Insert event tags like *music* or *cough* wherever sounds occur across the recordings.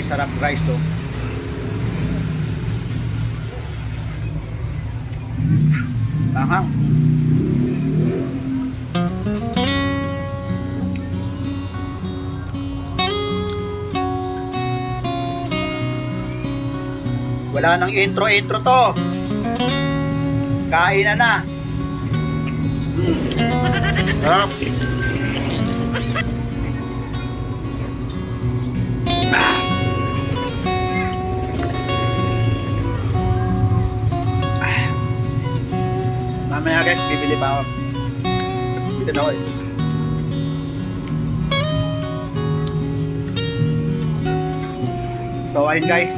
Ay, sarap guys, oh. Aha. Wala nang intro-intro to. Kain na na. Mm. Sarap. Na ako eh. So ayun guys,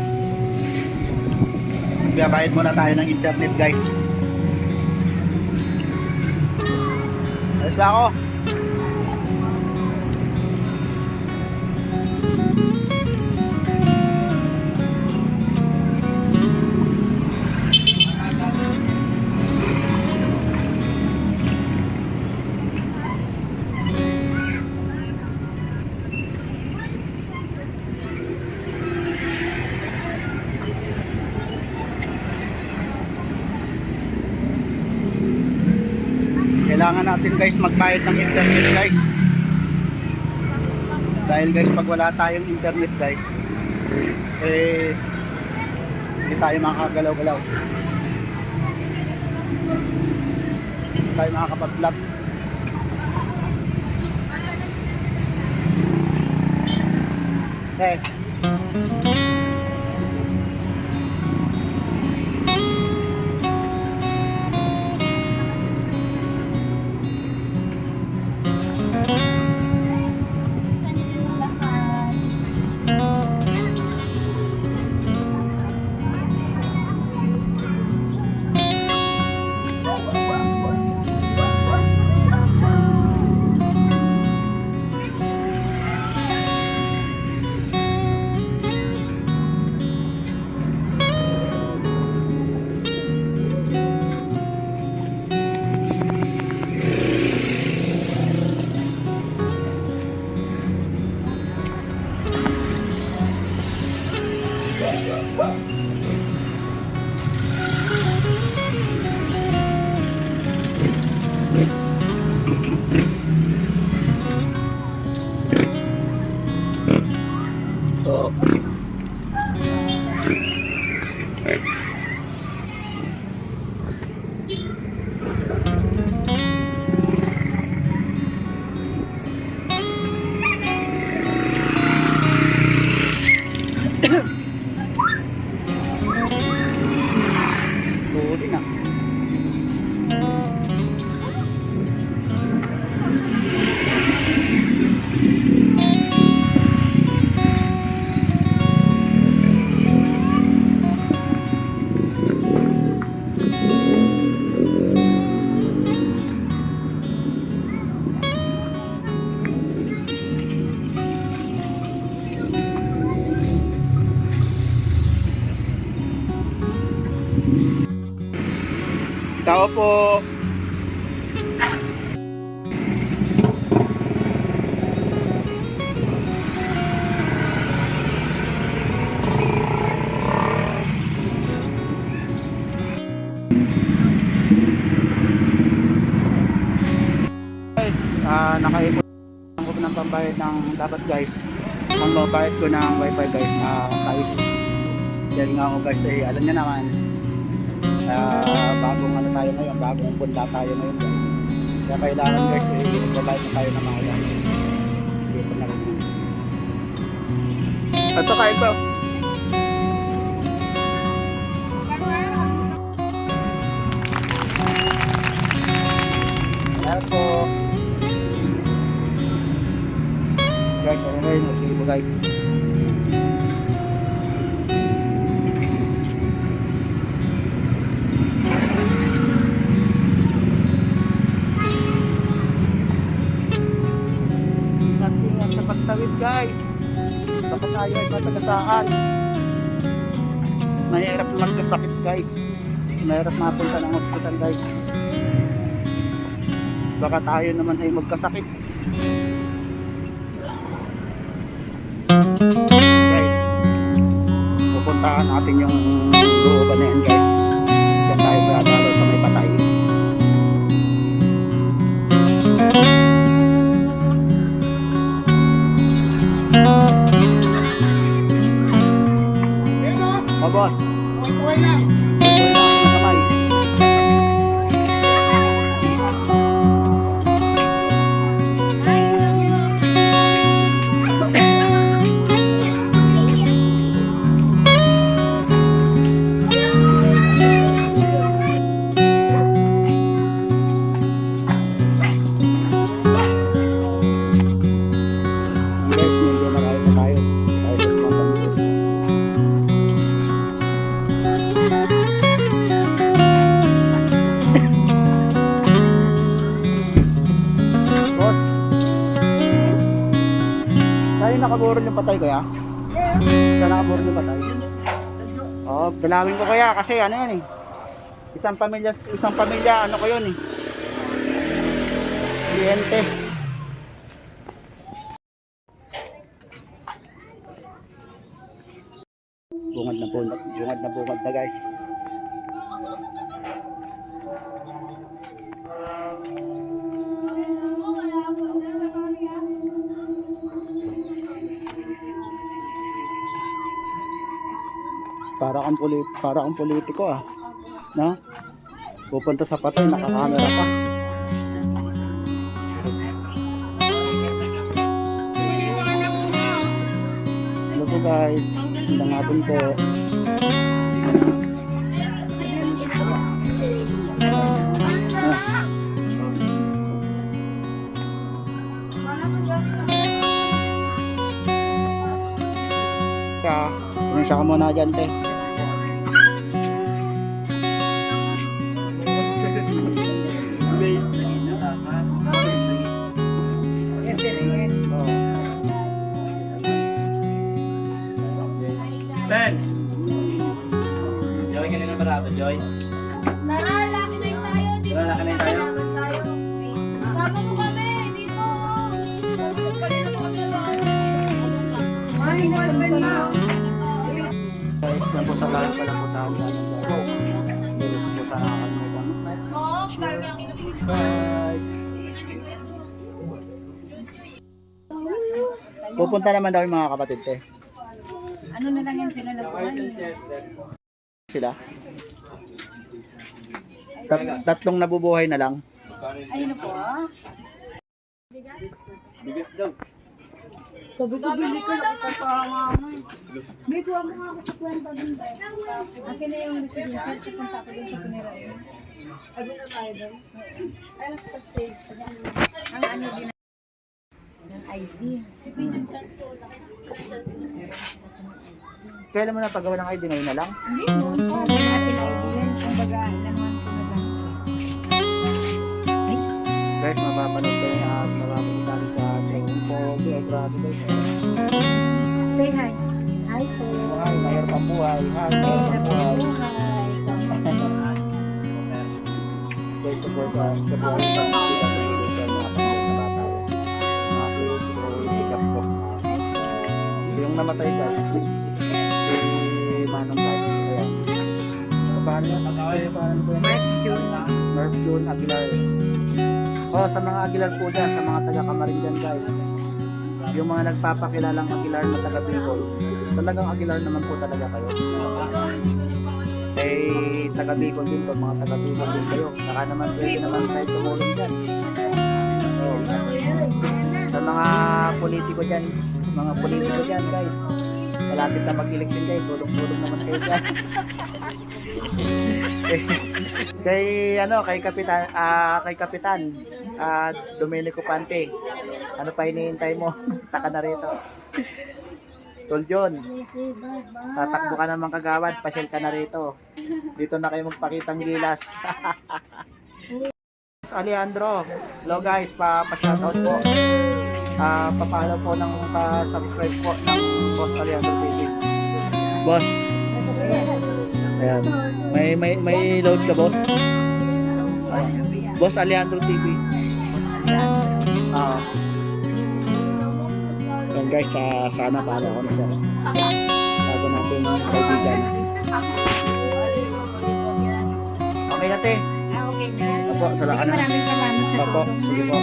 Magbabayad muna tayo ng internet guys. Ayos lang ako. Kailangan natin guys magbayad ng internet guys. Dahil guys pag wala tayong internet guys, eh hindi tayo makakagalaw-galaw. Hindi tayo makakapag-vlog. Eh, Chao. Tao po. Guys, ah nakaipon ko ng pambayad ng dapat guys. Ang bayad ko ng wifi guys, ah size. Yan nga ako guys, eh, alam niya naman, Ah, bagong ano tayo ngayon, bagong punta tayo ngayon guys. Kaya kailangan guys, eh, na tayo ng mga yan. Dito na rin. Ito kain ko. Meron po. Guys, ano na yun? Sige po guys. Masagasaan. Mahirap magkasakit guys. Mahirap mapunta ng hospital guys. Baka tayo naman ay magkasakit. Guys, Puntahan natin yung looban na yan guys. Buhay lang. Saan yung patay kaya? Saan nakaburon yung patay? Oo, oh, dalawin ko kaya kasi ano yun eh. Isang pamilya, isang pamilya, ano ko yun eh. Kliyente. Bungad na bungad, bungad na bungad na guys. Para kang polit, para kang politiko ah. No? Pupunta sa patay, nakakamera pa. Hello po guys. Magandang hapon po. Ah. Kaya, pumunta ka muna dyan, te. Barato, Joy. Naralaki na yung tayo. Dito Naralaki na yung tayo? Sama mo kami dito. Kanina mo kami Ay, hindi na. Yan po sa lahat pala po sa amin. Meron po sa nakakalimutan. Oo, parang. Guys. Pupunta naman daw yung mga kapatid te. Ano na lang yan sila na Sila. Tat- tatlong nabubuhay na lang. Ay, ano po ah? Bigas daw. Sabi ko, bili ko na isa pa mama. May kuha mo nga ako sa kwenta dun. Akin na yung residency sa punta ko dun sa pinirain. Ano na tayo dun? Ano sa stage? Ang ano din ng ID. Kailan mo na paggawa ng ID ngayon na lang? Hindi mo. Ano yung ating ID mapapanood kayo niya at natin sa po. Ay, grabe guys. Say hi. Hi po. Hi, mahirap ang buhay. Hi, mahirap ang buhay. Guys, support ka. Support ko. Yung namatay guys, si Manong guys. Ayan. Paano yun? Eh, Paano po? Mark June. Merv June Aguilar. Oh, sa mga Aguilar po dyan, sa mga taga Kamarin dyan guys. Yung mga nagpapakilalang Aguilar na taga Bicol. Talagang Aguilar naman po talaga kayo. Eh, taga Bicol din po, mga taga Bicol din kayo. Saka naman pwede naman tayo tumulong dyan. Oh. Sa mga politiko dyan, mga politiko dyan guys. Malapit na mag-election guys, tulong-tulong naman kayo dyan. *laughs* kay ano kay kapitan ah kay kapitan ah Domenico Pante. Ano pa hinihintay mo? *laughs* Taka na rito. Tol John tatakbo ka naman kagawad pasyal ka na rito. Dito na kayo magpakitang gilas. *laughs* Alejandro hello guys pa pa shoutout po. Ah papalo po ng pa subscribe po ng Boss Alejandro TV Boss Ayan. May may may load ka, boss? Ay. Boss Alejandro TV. Ah. Yan guys, sa sana para ako na siya. Bago natin kaibigan. Okay na te. Ah, okay na. Opo, salamat. Sige, maraming salamat sa Opo, sige po.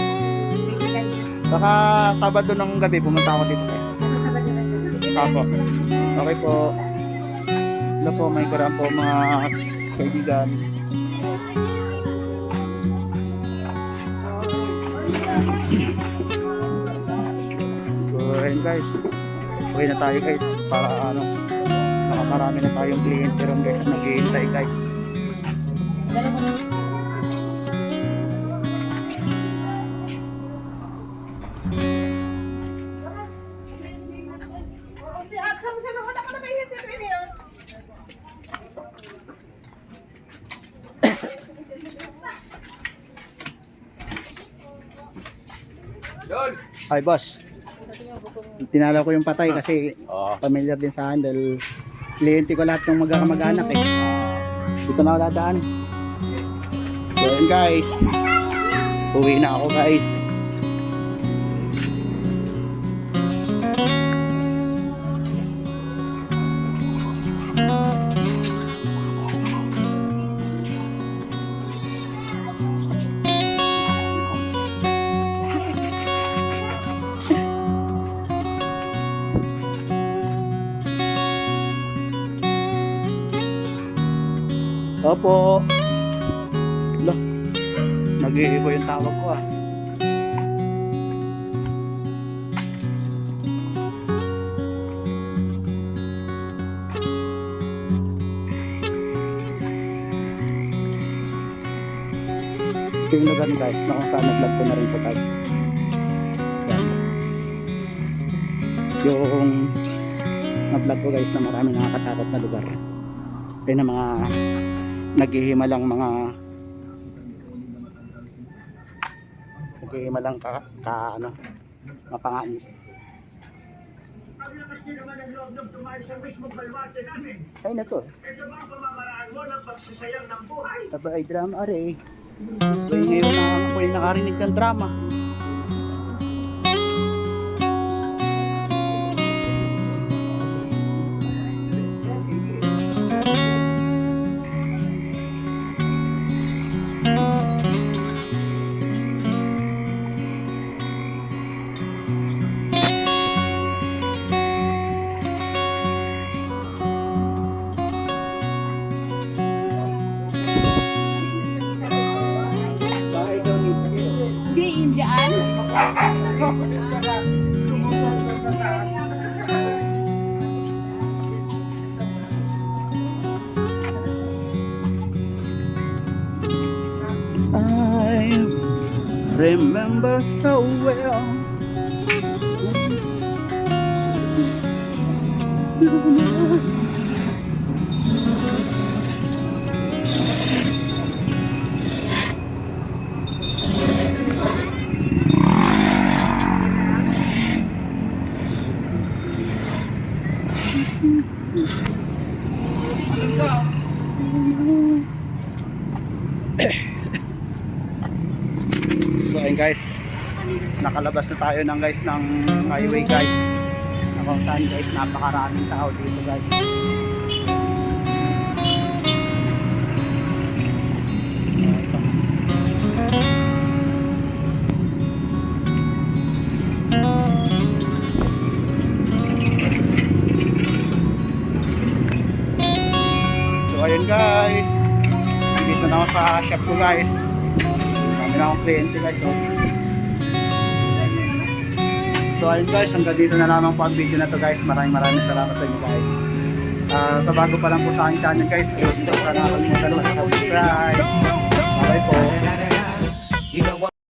Baka Sabado ng gabi pumunta ako dito sa Ano sa ba dyan? Sige, Opo. Okay po. Ano po, may kurang po mga kaibigan. So, ayun guys. Uwi na tayo guys. Para ano, makakarami na tayong kliyente ron guys. Naghihintay guys. Dala Hi boss. Tinala ko yung patay kasi Oo. familiar din sa akin dahil kliyente ko lahat ng magkakamag-anak eh. Dito na ako dadaan. So guys. Uwi na ako guys. Opo. Lo. Nag-iibo yung tawag ko ah. Ito yung lugar guys na kung saan nag-vlog ko na rin po guys. Yung nag-vlog ko guys na marami nakakatakot na lugar. Ayun na mga naghihimalang mga naghihimalang ka, ka ano mapangani Paglakas din naman ang loob ng tumayo sa mismong baluarte namin. ay na to Ito ba ang pamamaraan mo ng pagsisayang ng buhay? aba ay drama are so ngayon na ako yung nakarinig ng drama remember so well guys, nakalabas na tayo ng guys ng highway guys. Na kung saan guys, napakaraming tao dito guys. So ayun guys, nandito na ako sa shop ko guys. Na akong kliyente guys. So, so ayun guys, hanggang dito na lamang po ang video na to guys. Maraming maraming salamat sa inyo guys. Ah, sa bago pa lang po sa aking channel guys, don't sana nakalimutan mag-subscribe. Bye po.